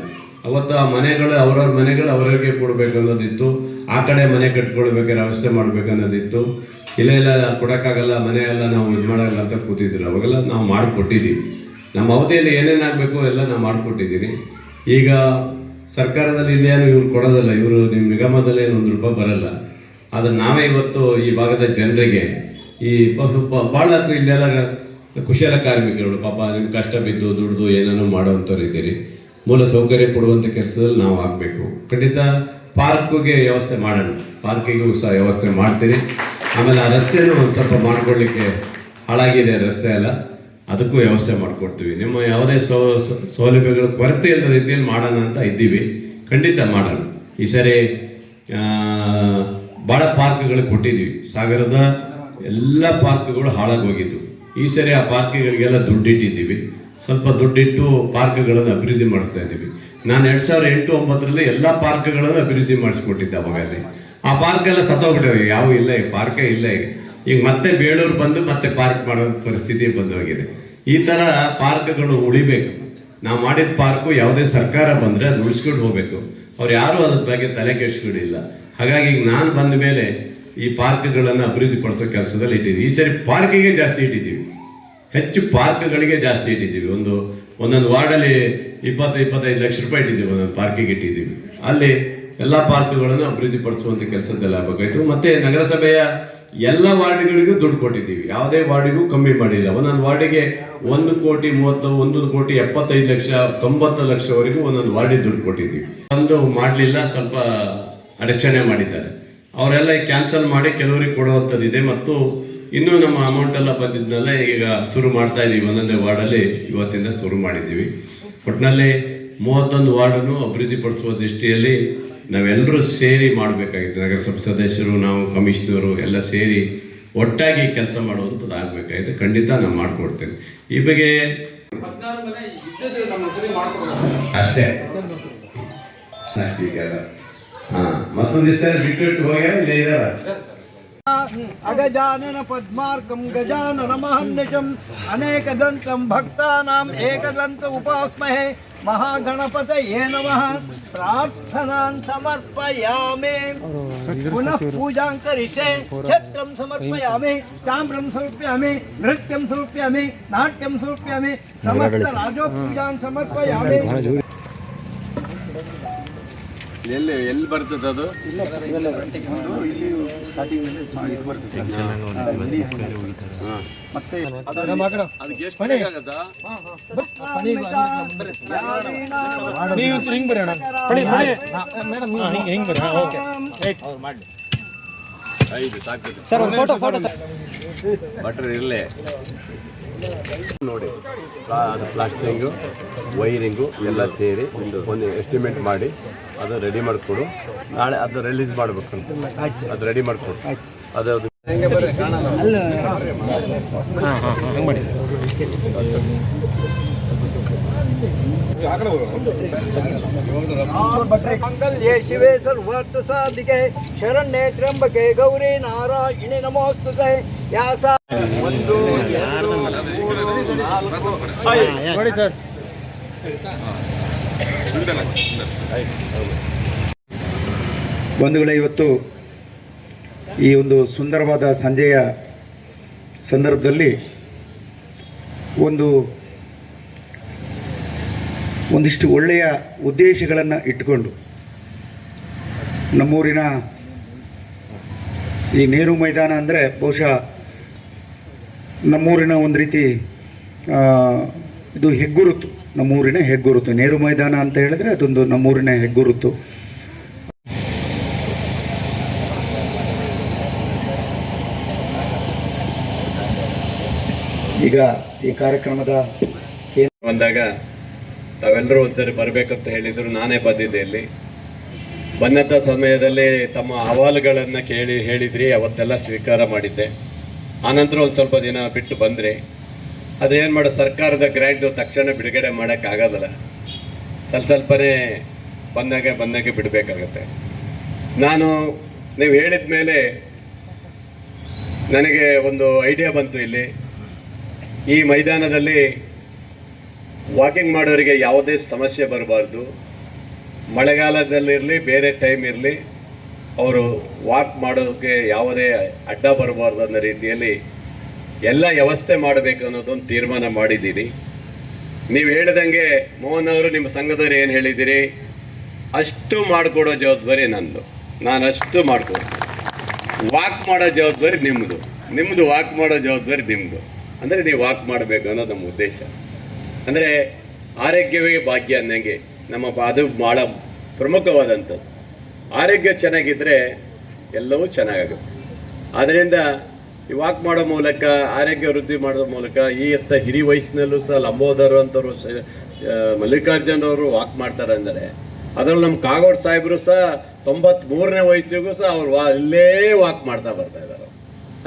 ಅವತ್ತು ಆ ಮನೆಗಳು, ಅವ್ರವ್ರ ಮನೆಗಳು ಅವ್ರವ್ರಿಗೆ ಕೊಡಬೇಕು ಅನ್ನೋದಿತ್ತು. ಆ ಕಡೆ ಮನೆ ಕಟ್ಕೊಳ್ಬೇಕಾದ್ರೆ ವ್ಯವಸ್ಥೆ ಮಾಡ್ಬೇಕು ಅನ್ನೋದಿತ್ತು. ಇಲ್ಲ ಇಲ್ಲ, ಕೊಡೋಕ್ಕಾಗಲ್ಲ, ಮನೆ ಎಲ್ಲ ನಾವು ಇದು ಮಾಡೋಲ್ಲ ಅಂತ ಕೂತಿದ್ರು. ಅವಾಗೆಲ್ಲ ನಾವು ಮಾಡಿಕೊಟ್ಟಿದ್ದೀವಿ ನಮ್ಮ ಅವಧಿಯಲ್ಲಿ ಏನೇನಾಗಬೇಕು ಎಲ್ಲ ನಾವು ಮಾಡಿಕೊಟ್ಟಿದ್ದೀನಿ ಈಗ ಸರ್ಕಾರದಲ್ಲಿ ಇಲ್ಲೇನು ಇವ್ರು ಕೊಡೋದಲ್ಲ, ಇವರು ನಿಮ್ಮ ನಿಗಮದಲ್ಲಿ ಏನು ಒಂದು ರೂಪಾಯಿ ಬರಲ್ಲ. ಆದರೆ ನಾವೇ ಇವತ್ತು ಈ ಭಾಗದ ಜನರಿಗೆ ಈ ಪ- ಸ್ವಲ್ಪ ಭಾಳ ಇಲ್ಲೆಲ್ಲ ಕುಶಲ ಕಾರ್ಮಿಕರುಗಳು ಪಾಪ ನಿಮ್ಮ ಕಷ್ಟ ಬಿದ್ದು ದುಡಿದು ಏನೇನೋ ಮಾಡುವಂಥವ್ರು ಇದ್ದೀರಿ. ಮೂಲ ಸೌಕರ್ಯ ಕೊಡುವಂಥ ಕೆಲಸದಲ್ಲಿ ನಾವು ಆಗಬೇಕು. ಖಂಡಿತ ಪಾರ್ಕ್ಗೆ ವ್ಯವಸ್ಥೆ ಮಾಡೋಣ. ಪಾರ್ಕಿಗೂ ಸಹ ವ್ಯವಸ್ಥೆ ಮಾಡ್ತೀನಿ ಆಮೇಲೆ ಆ ರಸ್ತೆಯನ್ನು ಒಂದು ಸ್ವಲ್ಪ ಮಾಡಿಕೊಡ್ಲಿಕ್ಕೆ ಹಾಳಾಗಿದೆ ರಸ್ತೆ ಎಲ್ಲ ಅದಕ್ಕೂ ವ್ಯವಸ್ಥೆ ಮಾಡಿಕೊಡ್ತೀವಿ. ನಿಮ್ಮ ಯಾವುದೇ ಸೌ ಸೌಲಭ್ಯಗಳ ಕೊರತೆ ಇಲ್ಲದ ರೀತಿಯಲ್ಲಿ ಮಾಡೋಣ ಅಂತ ಇದ್ದೀವಿ. ಖಂಡಿತ ಮಾಡೋಣ. ಈ ಸರಿ ಭಾಳ ಪಾರ್ಕ್ಗಳು ಕೊಟ್ಟಿದ್ದೀವಿ. ಸಾಗರದ ಎಲ್ಲ ಪಾರ್ಕ್ಗಳು ಹಾಳಾಗಿ ಈ ಸರಿ ಆ ಪಾರ್ಕ್ಗಳಿಗೆಲ್ಲ ದುಡ್ಡಿಟ್ಟಿದ್ದೀವಿ. ಸ್ವಲ್ಪ ದುಡ್ಡಿಟ್ಟು ಪಾರ್ಕ್ಗಳನ್ನು ಅಭಿವೃದ್ಧಿ ಮಾಡಿಸ್ತಾ ಇದ್ದೀವಿ. ನಾನು ಎರಡು ಸಾವಿರದ ಎಂಟು ಒಂಬತ್ತರಲ್ಲಿ ಎಲ್ಲ ಪಾರ್ಕ್ಗಳನ್ನು ಅಭಿವೃದ್ಧಿ ಮಾಡಿಸ್ಕೊಟ್ಟಿದ್ದೆ ಅವಾಗಲ್ಲಿ. ಆ ಪಾರ್ಕ್ ಎಲ್ಲ ಸತ್ತೋಗ್ಬಿಟ್ಟಿವೆ ಯಾವ ಇಲ್ಲ, ಈ ಪಾರ್ಕೇ ಇಲ್ಲ. ಈಗ ಈಗ ಮತ್ತೆ ಬೇಳೂರು ಬಂದು ಮತ್ತೆ ಪಾರ್ಕ್ ಮಾಡೋ ಪರಿಸ್ಥಿತಿ ಬಂದೋಗಿದೆ. ಈ ಥರ ಪಾರ್ಕ್ಗಳು ಉಳಿಬೇಕು. ನಾವು ಮಾಡಿದ ಪಾರ್ಕು ಯಾವುದೇ ಸರ್ಕಾರ ಬಂದರೆ ಅದು ಉಳಿಸ್ಕೊಂಡು ಹೋಗಬೇಕು. ಅವ್ರು ಯಾರೂ ಅದ್ರ ಬಗ್ಗೆ ತಲೆ ಕೆಡಿಸ್ಕೊಂಡಿಲ್ಲ ಹಾಗಾಗಿ ಈಗ ನಾನು ಬಂದ ಮೇಲೆ ಈ ಪಾರ್ಕ್ಗಳನ್ನು ಅಭಿವೃದ್ಧಿ ಪಡಿಸೋ ಕೆಲಸದಲ್ಲಿ ಇಟ್ಟಿದ್ದೀವಿ. ಈ ಸರಿ ಪಾರ್ಕಿಗೆ ಜಾಸ್ತಿ ಇಟ್ಟಿದ್ದೀವಿ. ಹೆಚ್ಚು ಪಾರ್ಕ್ಗಳಿಗೆ ಜಾಸ್ತಿ ಇಟ್ಟಿದ್ದೀವಿ. ಒಂದು, ಒಂದೊಂದು ವಾರ್ಡಲ್ಲಿ ಇಪ್ಪತ್ತು, ಇಪ್ಪತ್ತೈದು ಲಕ್ಷ ರೂಪಾಯಿ ಇಟ್ಟಿದ್ದೀವಿ. ಒಂದೊಂದು ಪಾರ್ಕಿಗೆ ಇಟ್ಟಿದ್ದೀವಿ. ಅಲ್ಲಿ ಎಲ್ಲ ಪಾರ್ಕ್ಗಳನ್ನು ಅಭಿವೃದ್ಧಿ ಪಡಿಸುವಂಥ ಕೆಲಸದಲ್ಲಿ ಆಗಬೇಕಾಯಿತು. ಮತ್ತು ನಗರಸಭೆಯ ಎಲ್ಲ ವಾರ್ಡ್ಗಳಿಗೂ ದುಡ್ಡು ಕೊಟ್ಟಿದ್ದೀವಿ. ಯಾವುದೇ ವಾರ್ಡಿಗೂ ಕಮ್ಮಿ ಮಾಡಿಲ್ಲ. ಒಂದೊಂದು ವಾರ್ಡಿಗೆ ಒಂದು ಕೋಟಿ ಮೂವತ್ತು, ಒಂದು ಕೋಟಿ ಎಪ್ಪತ್ತೈದು ಲಕ್ಷ, ತೊಂಬತ್ತು ಲಕ್ಷವರೆಗೂ ಒಂದೊಂದು ವಾರ್ಡಿಗೆ ದುಡ್ಡು ಕೊಟ್ಟಿದ್ದೀವಿ. ಒಂದು ಮಾಡಲಿಲ್ಲ, ಸ್ವಲ್ಪ ಅಡಚಣೆ ಮಾಡಿದ್ದಾರೆ. ಅವರೆಲ್ಲ ಕ್ಯಾನ್ಸಲ್ ಮಾಡಿ ಕೆಲವರಿಗೆ ಕೊಡುವಂಥದ್ದಿದೆ ಮತ್ತು ಇನ್ನೂ ನಮ್ಮ ಅಮೌಂಟ್ ಎಲ್ಲ ಬಂದಿದ್ದನ್ನೆಲ್ಲ ಈಗ ಶುರು ಮಾಡ್ತಾ ಇದ್ದೀವಿ. ಒಂದೊಂದೇ ವಾರ್ಡಲ್ಲಿ ಇವತ್ತಿಂದ ಶುರು ಮಾಡಿದ್ದೀವಿ. ಒಟ್ಟಿನಲ್ಲಿ ಮೂವತ್ತೊಂದು ವಾರ್ಡನ್ನು ಅಭಿವೃದ್ಧಿಪಡಿಸುವ ದೃಷ್ಟಿಯಲ್ಲಿ ನಾವೆಲ್ಲರೂ ಸೇರಿ ಮಾಡಬೇಕಾಗಿತ್ತು. ನಗರಸಭೆ ಸದಸ್ಯರು ನಾವು ಕಮಿಷನರು ಎಲ್ಲ ಸೇರಿ ಒಟ್ಟಾಗಿ ಕೆಲಸ ಮಾಡುವಂಥದ್ದು ಆಗಬೇಕಾಗಿದೆ ಖಂಡಿತ ನಾನು ಮಾಡಿಕೊಡ್ತೇನೆ. ಈ ಬಗ್ಗೆ ಅಷ್ಟೇ. ಸಾಕೀಗೆಲ್ಲ ಹಾಂ ಮತ್ತೊಂದು ದಿವಸ ಬಿಟ್ಟು ಹೋಗ್ಯಾರ ಇಲ್ಲೇ ಇದಾರ ಅಗಜಾನನ ಪದ್ಮಾರ್ಕಂ ಗಜಾನನ ಮಹನ್ನಿಶಂ ಅನೇಕದಂತಂ ಭಕ್ತಾನಾಂ ಏಕದಂತ ಉಪಾಸ್ಮಹೆ ಮಹಾಗಣಪತಯೇ ನಮಃ ಪ್ರಾರ್ಥನಾನ್ ಸಮರ್ಪಯಾಮಿ ಪುನಃ ಪೂಜಾಂ ಕರಿಷ್ಯೆ ಛತ್ರಂ ಸಮರ್ಪಯಾಮಿ ತಾಮ್ರಂ ಸಮರ್ಪಯಾಮಿ ನೃತ್ಯಂ ಸಮರ್ಪಯಾಮಿ ನಾಟ್ಯಂ ಸಮರ್ಪಯಾಮಿ ಸಮಸ್ತ ರಾಜೋಪೂಜಾಂ ಸಮರ್ಪಯಾಮಿ ಎಲ್ಲಿ ಎಲ್ಲಿ ಬರ್ತದೆ ಅದು? ಅದಕ್ಕೆ ಎಷ್ಟು ಬೇಕಾಗತ್ತಾ? ನೀವು ಹಿಂಗೆ ಬರೋಣ. ಬಳಿ ಬಳಿ ಮೇಡಮ್ ಹಿಂಗೆ ಹಿಂಗೆ ಬರೋಣ. ಓಕೆ. ಐದು ಸಾಕು. ಸರ್ ಒಂದು ಫೋಟೋ ಫೋಟೋ ಬಟ್ರ್ ಇರಲಿ. ನೋಡಿ ಅದು ಪ್ಲಾಸ್ಟರಿಂಗು ವೈರಿಂಗು ಎಲ್ಲ ಸೇರಿ ಒಂದು ಒಂದು ಎಸ್ಟಿಮೇಟ್ ಮಾಡಿ ಅದು ರೆಡಿ ಮಾಡಿಕೊಡು. ನಾಳೆ ಅದು ರಿಲೀಸ್ ಮಾಡಬೇಕು ಅದು ರೆಡಿ ಮಾಡಿಕೊಡು. ಅದು ಅದು ಹಾಂ ತ್ರಂಬಕೆ ಹಂಗೆ ಮಾಡಿ. ಮಂಗಲ್ಯೇ ಶಿವೆ ಸರ್ವಾರ್ಥ ಸಾಧಿಕೆ ಶರಣ್ಯೇ ತ್ರ್ಯಂಬಕೆ ಗೌರಿ ನಾರಾಯಣಿ ನಮೋಸ್ತುತೆ. ಯಾಸ ಒಂದು ನೋಡಿ ಸರ್ ಬಂಧುಗಳೇ, ಇವತ್ತು ಈ ಒಂದು ಸುಂದರವಾದ ಸಂಜೆಯ ಸಂದರ್ಭದಲ್ಲಿ ಒಂದು ಒಂದಿಷ್ಟು ಒಳ್ಳೆಯ ಉದ್ದೇಶಗಳನ್ನು ಇಟ್ಟುಕೊಂಡು ನಮ್ಮೂರಿನ ಈ ನೇರು ಮೈದಾನ ಅಂದರೆ ಬಹುಶಃ ನಮ್ಮೂರಿನ ಒಂದು ರೀತಿ ಇದು ಹೆಗ್ಗುರುತು. ನಮ್ಮೂರಿನ ಹೆಗ್ಗುರುತು. ನೇರು ಮೈದಾನ ಅಂತ ಹೇಳಿದ್ರೆ ಅದೊಂದು ನಮ್ಮೂರಿನ ಹೆಗ್ಗುರುತು. ಈಗ ಈ ಕಾರ್ಯಕ್ರಮದ ಬಂದಾಗ ತಾವೆಲ್ಲರೂ ಒಂದ್ಸರಿ ಬರಬೇಕಂತ ಹೇಳಿದ್ರು. ನಾನೇ ಬಂದಿದ್ದೆ ಇಲ್ಲಿ. ಬಂದಂಥ ಸಮಯದಲ್ಲಿ ತಮ್ಮ ಅಹವಾಲುಗಳನ್ನು ಕೇಳಿ ಹೇಳಿದ್ರಿ. ಅವತ್ತೆಲ್ಲ ಸ್ವೀಕಾರ ಮಾಡಿದ್ದೆ. ಆನಂತರ ಒಂದು ಸ್ವಲ್ಪ ದಿನ ಬಿಟ್ಟು ಬಂದ್ರಿ ಅದೇನು ಮಾಡೋ ಸರ್ಕಾರದ ಗ್ರ್ಯಾಂಟು ತಕ್ಷಣ ಬಿಡುಗಡೆ ಮಾಡೋಕ್ಕಾಗೋದಲ್ಲ ಸ್ವಲ್ಪ ಸ್ವಲ್ಪನೇ ಬಂದಾಗೆ ಬಂದಾಗೆ ಬಿಡಬೇಕಾಗತ್ತೆ. ನಾನು, ನೀವು ಹೇಳಿದ ಮೇಲೆ ನನಗೆ ಒಂದು ಐಡಿಯಾ ಬಂತು ಇಲ್ಲಿ. ಈ ಮೈದಾನದಲ್ಲಿ ವಾಕಿಂಗ್ ಮಾಡೋರಿಗೆ ಯಾವುದೇ ಸಮಸ್ಯೆ ಬರಬಾರ್ದು. ಮಳೆಗಾಲದಲ್ಲಿರಲಿ, ಬೇರೆ ಟೈಮ್ ಇರಲಿ, ಅವರು ವಾಕ್ ಮಾಡೋಕ್ಕೆ ಯಾವುದೇ ಅಡ್ಡ ಬರಬಾರ್ದು ಅನ್ನೋ ರೀತಿಯಲ್ಲಿ ಎಲ್ಲ ವ್ಯವಸ್ಥೆ ಮಾಡಬೇಕು ಅನ್ನೋದೊಂದು ತೀರ್ಮಾನ ಮಾಡಿದ್ದೀನಿ ನೀವು ಹೇಳಿದಂಗೆ ಮೋಹನ್ ಅವರು ನಿಮ್ಮ ಸಂಘದವ್ರು ಏನು ಹೇಳಿದ್ದೀರಿ? ಅಷ್ಟು ಮಾಡಿಕೊಡೋ ಜವಾಬ್ದಾರಿ ನಂದು. ನಾನು ಅಷ್ಟು ಮಾಡಿಕೊಡು ವಾಕ್ ಮಾಡೋ ಜವಾಬ್ದಾರಿ ನಿಮ್ಮದು ನಿಮ್ಮದು ವಾಕ್ ಮಾಡೋ ಜವಾಬ್ದಾರಿ ನಿಮ್ಮದು ಅಂದರೆ ನೀವು ವಾಕ್ ಮಾಡಬೇಕು ಅನ್ನೋದು ನಮ್ಮ ಉದ್ದೇಶ. ಅಂದರೆ ಆರೋಗ್ಯವೇ ಭಾಗ್ಯ ಅನ್ನಂಗೆ ನಮ್ಮ ಅದು ಭಾಳ ಪ್ರಮುಖವಾದಂಥದ್ದು. ಆರೋಗ್ಯ ಚೆನ್ನಾಗಿದ್ದರೆ ಎಲ್ಲವೂ ಚೆನ್ನಾಗಾಗುತ್ತೆ. ಆದ್ದರಿಂದ ಈ ವಾಕ್ ಮಾಡೋ ಮೂಲಕ, ಆರೋಗ್ಯ ವೃದ್ಧಿ ಮಾಡೋ ಮೂಲಕ, ಈ ಎತ್ತ ಹಿರಿ ವಯಸ್ಸಿನಲ್ಲೂ ಸಹ ಲಂಬೋದರ್ ಅಂತವರು ಮಲ್ಲಿಕಾರ್ಜುನ್ ಅವರು ವಾಕ್ ಮಾಡ್ತಾರೆ ಅಂದರೆ, ಅದರಲ್ಲಿ ನಮ್ಮ ಕಾಗೋಡ್ ಸಾಹೇಬರು ಸಹ ತೊಂಬತ್ಮೂರನೇ ವಯಸ್ಸಿಗೂ ಸಹ ಅವ್ರು ವಾ, ಇಲ್ಲೇ ವಾಕ್ ಮಾಡ್ತಾ ಬರ್ತಾ ಇದ್ದಾರೆ.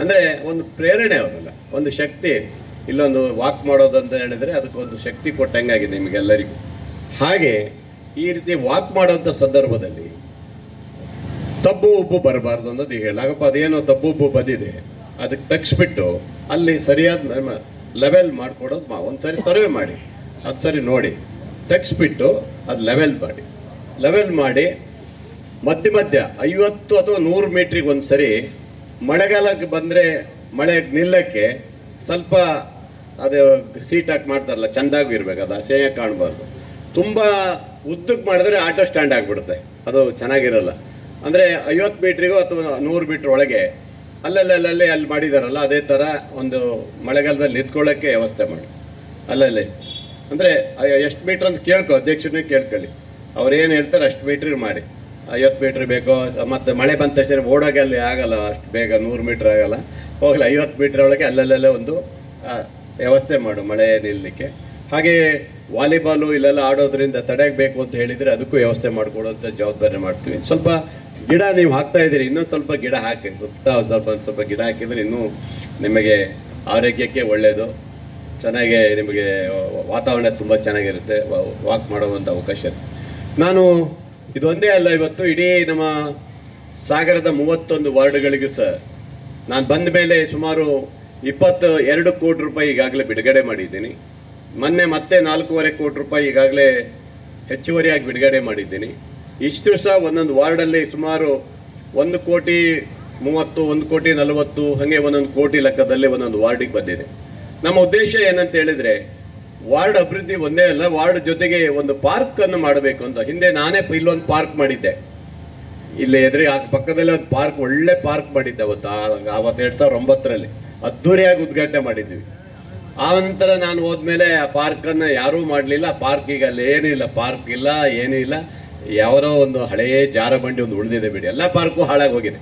ಅಂದರೆ ಒಂದು ಪ್ರೇರಣೆ ಅವರಲ್ಲ, ಒಂದು ಶಕ್ತಿ. ಇಲ್ಲೊಂದು ವಾಕ್ ಮಾಡೋದು ಅಂತ ಹೇಳಿದ್ರೆ ಅದಕ್ಕೊಂದು ಶಕ್ತಿ ಕೊಟ್ಟಂಗಾಗಿದೆ ನಿಮಗೆಲ್ಲರಿಗೂ. ಹಾಗೆ ಈ ರೀತಿ ವಾಕ್ ಮಾಡೋಂಥ ಸಂದರ್ಭದಲ್ಲಿ ತಬ್ಬು ಉಬ್ಬು ಬರಬಾರ್ದು ಅನ್ನೋದು ಹೇಳಪ್ಪ ಅದೇನೋ ತಬ್ಬು ಉಬ್ಬು ಬಂದಿದೆ. ಅದಕ್ಕೆ ತಗ್ಸ್ಬಿಟ್ಟು ಅಲ್ಲಿ ಸರಿಯಾದ ಲೆವೆಲ್ ಮಾಡಿಕೊಡೋದು ಮಾ ಒಂದು ಸರ್ವೆ ಮಾಡಿ. ಅದು ಸರಿ ನೋಡಿ. ತೆಗ್ಸ್ಬಿಟ್ಟು ಅದು ಲೆವೆಲ್ ಮಾಡಿ. ಲೆವೆಲ್ ಮಾಡಿ ಮಧ್ಯ ಮಧ್ಯ ಐವತ್ತು ಅಥವಾ ನೂರು ಮೀಟ್ರಿಗೆ ಒಂದು ಸರಿ ಮಳೆಗಾಲಕ್ಕೆ ಬಂದರೆ ಮಳೆ ನಿಲ್ಲಕ್ಕೆ ಸ್ವಲ್ಪ ಅದು ಸೀಟ್ ಹಾಕಿ ಮಾಡ್ತಾರಲ್ಲ, ಚೆಂದಾಗಿ ಇರಬೇಕು. ಅದು ಅಸಹ್ಯ ಕಾಣಬಾರ್ದು. ತುಂಬ ಉದ್ದಕ್ಕೆ ಮಾಡಿದ್ರೆ ಆಟೋ ಸ್ಟ್ಯಾಂಡ್ ಆಗಿಬಿಡುತ್ತೆ. ಅದು ಚೆನ್ನಾಗಿರಲ್ಲ. ಅಂದರೆ ಐವತ್ತು ಮೀಟ್ರಿಗೂ ಅಥವಾ ನೂರು ಮೀಟ್ರ್ ಒಳಗೆ ಅಲ್ಲಲ್ಲಲ್ಲಿ ಅಲ್ಲಿ ಮಾಡಿದಾರಲ್ಲ, ಅದೇ ಥರ ಒಂದು ಮಳೆಗಾಲದಲ್ಲಿ ನಿಂತ್ಕೊಳ್ಳೋಕ್ಕೆ ವ್ಯವಸ್ಥೆ ಮಾಡಿ. ಅಲ್ಲಲ್ಲಿ. ಅಂದರೆ ಎಷ್ಟು ಮೀಟ್ರ್ ಅಂತ ಕೇಳ್ಕೊ, ಅಧ್ಯಕ್ಷರನ್ನೇ ಕೇಳ್ಕೊಳ್ಳಿ. ಅವ್ರು ಏನು ಹೇಳ್ತಾರೆ, ಅಷ್ಟು ಮೀಟ್ರಿಗೆ ಮಾಡಿ. ಐವತ್ತು ಮೀಟ್ರ್ ಬೇಕೋ, ಮತ್ತು ಮಳೆ ಬಂದ ತಕ್ಷಣ ಓಡೋಕೆ ಅಲ್ಲಿ ಆಗಲ್ಲ, ಅಷ್ಟು ಬೇಗ ನೂರು ಮೀಟ್ರ್ ಆಗಲ್ಲ. ಹೋಗಲಿ, ಐವತ್ತು ಮೀಟ್ರ್ ಒಳಗೆ ಅಲ್ಲಲ್ಲೇ ಒಂದು ವ್ಯವಸ್ಥೆ ಮಾಡು, ಮಳೆ ನಿಲ್ಲಲಿಕ್ಕೆ ಹಾಗೆ ವಾಲಿಬಾಲು ಇಲ್ಲೆಲ್ಲ ಆಡೋದ್ರಿಂದ ತಡೆಯಬೇಕು ಅಂತ ಹೇಳಿದರೆ ಅದಕ್ಕೂ ವ್ಯವಸ್ಥೆ ಮಾಡಿಕೊಡುವಂಥ ಜವಾಬ್ದಾರಿ ಮಾಡ್ತೀವಿ. ಸ್ವಲ್ಪ ಗಿಡ ನೀವು ಹಾಕ್ತಾ ಇದ್ದೀರಿ, ಇನ್ನೂ ಸ್ವಲ್ಪ ಗಿಡ ಹಾಕಿ, ಸುತ್ತ ಸ್ವಲ್ಪ ಸ್ವಲ್ಪ ಗಿಡ ಹಾಕಿದರೆ ಇನ್ನೂ ನಿಮಗೆ ಆರೋಗ್ಯಕ್ಕೆ ಒಳ್ಳೆಯದು ಚೆನ್ನಾಗಿ ನಿಮಗೆ ವಾತಾವರಣ ತುಂಬ ಚೆನ್ನಾಗಿರುತ್ತೆ ವಾಕ್ ಮಾಡುವಂಥ ಅವಕಾಶ ನಾನು ಇದೊಂದೇ ಅಲ್ಲ, ಇವತ್ತು ಇಡೀ ನಮ್ಮ ಸಾಗರದ ಮೂವತ್ತೊಂದು ವಾರ್ಡ್ಗಳಿಗೂ ಸಹ ನಾನು ಬಂದ ಮೇಲೆ ಸುಮಾರು ಇಪ್ಪತ್ತು, ಎರಡು ಕೋಟಿ ರೂಪಾಯಿ ಈಗಾಗಲೇ ಬಿಡುಗಡೆ ಮಾಡಿದ್ದೀನಿ. ಮೊನ್ನೆ ಮತ್ತೆ ನಾಲ್ಕೂವರೆ ಕೋಟಿ ರೂಪಾಯಿ ಈಗಾಗಲೇ ಹೆಚ್ಚುವರಿಯಾಗಿ ಬಿಡುಗಡೆ ಮಾಡಿದ್ದೀನಿ. ಇಷ್ಟು ಸಹ ಒಂದೊಂದು ವಾರ್ಡಲ್ಲಿ ಸುಮಾರು ಒಂದು ಕೋಟಿ ಮೂವತ್ತು, ಒಂದು ಕೋಟಿ ನಲವತ್ತು, ಹಾಗೆ ಒಂದೊಂದು ಕೋಟಿ ಲೆಕ್ಕದಲ್ಲಿ ಒಂದೊಂದು ವಾರ್ಡಿಗೆ ಬಂದಿದೆ. ನಮ್ಮ ಉದ್ದೇಶ ಏನಂತ ಹೇಳಿದ್ರೆ, ವಾರ್ಡ್ ಅಭಿವೃದ್ಧಿ ಒಂದೇ ಅಲ್ಲ, ವಾರ್ಡ್ ಜೊತೆಗೆ ಒಂದು ಪಾರ್ಕ್ ಅನ್ನು ಮಾಡಬೇಕು ಅಂತ. ಹಿಂದೆ ನಾನೇ ಇಲ್ಲೊಂದು ಪಾರ್ಕ್ ಮಾಡಿದ್ದೆ. ಇಲ್ಲಿ ಎದುರಿ ಆ ಪಕ್ಕದಲ್ಲಿ ಒಂದು ಪಾರ್ಕ್, ಒಳ್ಳೆ ಪಾರ್ಕ್ ಮಾಡಿದ್ದೆ ಅವತ್ತು ಅವತ್ತು ಎರಡ್ ಸಾವಿರದ ಒಂಬತ್ತರಲ್ಲಿ. ಅದ್ದೂರಿಯಾಗಿ ಉದ್ಘಾಟನೆ ಮಾಡಿದ್ವಿ. ಆ ನಂತರ ನಾನು ಹೋದ್ಮೇಲೆ ಆ ಪಾರ್ಕನ್ನು ಯಾರೂ ಮಾಡಲಿಲ್ಲ, ಪಾರ್ಕ್ ಈಗ ಅಲ್ಲಿ ಏನೂ ಇಲ್ಲ, ಪಾರ್ಕ್ ಇಲ್ಲ, ಏನೂ ಇಲ್ಲ. ಯಾವರೋ ಒಂದು ಹಳೆಯ ಜಾರಬಂಡಿ ಒಂದು ಉಳಿದಿದೆ ಬಿಡಿ. ಎಲ್ಲ ಪಾರ್ಕು ಹಾಳಾಗಿ ಹೋಗಿದೆ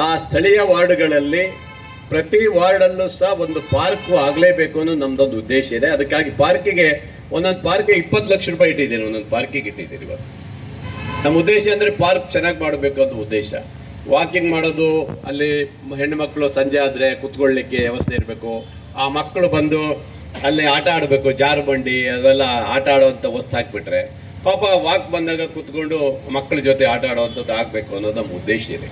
ಆ ಸ್ಥಳೀಯ ವಾರ್ಡ್ಗಳಲ್ಲಿ ಪ್ರತಿ ವಾರ್ಡಲ್ಲೂ ಸಹ ಒಂದು ಪಾರ್ಕು ಆಗಲೇಬೇಕು ಅನ್ನೋ ನಮ್ದೊಂದು ಉದ್ದೇಶ ಇದೆ. ಅದಕ್ಕಾಗಿ ಪಾರ್ಕಿಗೆ ಒಂದೊಂದು ಪಾರ್ಕಿಗೆ ಇಪ್ಪತ್ತು ಲಕ್ಷ ರೂಪಾಯಿ ಇಟ್ಟಿದ್ದೀನಿ, ಒಂದೊಂದು ಪಾರ್ಕಿಗೆ ಇಟ್ಟಿದ್ದೀನಿ ಇವತ್ತು ನಮ್ಮ ಉದ್ದೇಶ ಅಂದರೆ ಪಾರ್ಕ್ ಚೆನ್ನಾಗಿ ಮಾಡಬೇಕು ಅನ್ನೋ ಉದ್ದೇಶ. ವಾಕಿಂಗ್ ಮಾಡೋದು, ಅಲ್ಲಿ ಹೆಣ್ಣು ಮಕ್ಕಳು ಸಂಜೆ ಆದರೆ ಕುತ್ಕೊಳ್ಳಿಕ್ಕೆ ವ್ಯವಸ್ಥೆ ಇರಬೇಕು. ಆ ಮಕ್ಕಳು ಬಂದು ಅಲ್ಲಿ ಆಟ ಆಡಬೇಕು, ಜಾರುಬಂಡಿ, ಅದೆಲ್ಲ ಆಟ ಆಡುವಂಥ ವಸ್ತು ಹಾಕ್ಬಿಟ್ರೆ. ಪಾಪ ವಾಕ್ ಬಂದಾಗ ಕೂತ್ಕೊಂಡು ಮಕ್ಕಳ ಜೊತೆ ಆಟ ಆಡುವಂಥದ್ದು ಆಗಬೇಕು ಅನ್ನೋದು ನಮ್ಮ ಉದ್ದೇಶ ಇದೆ.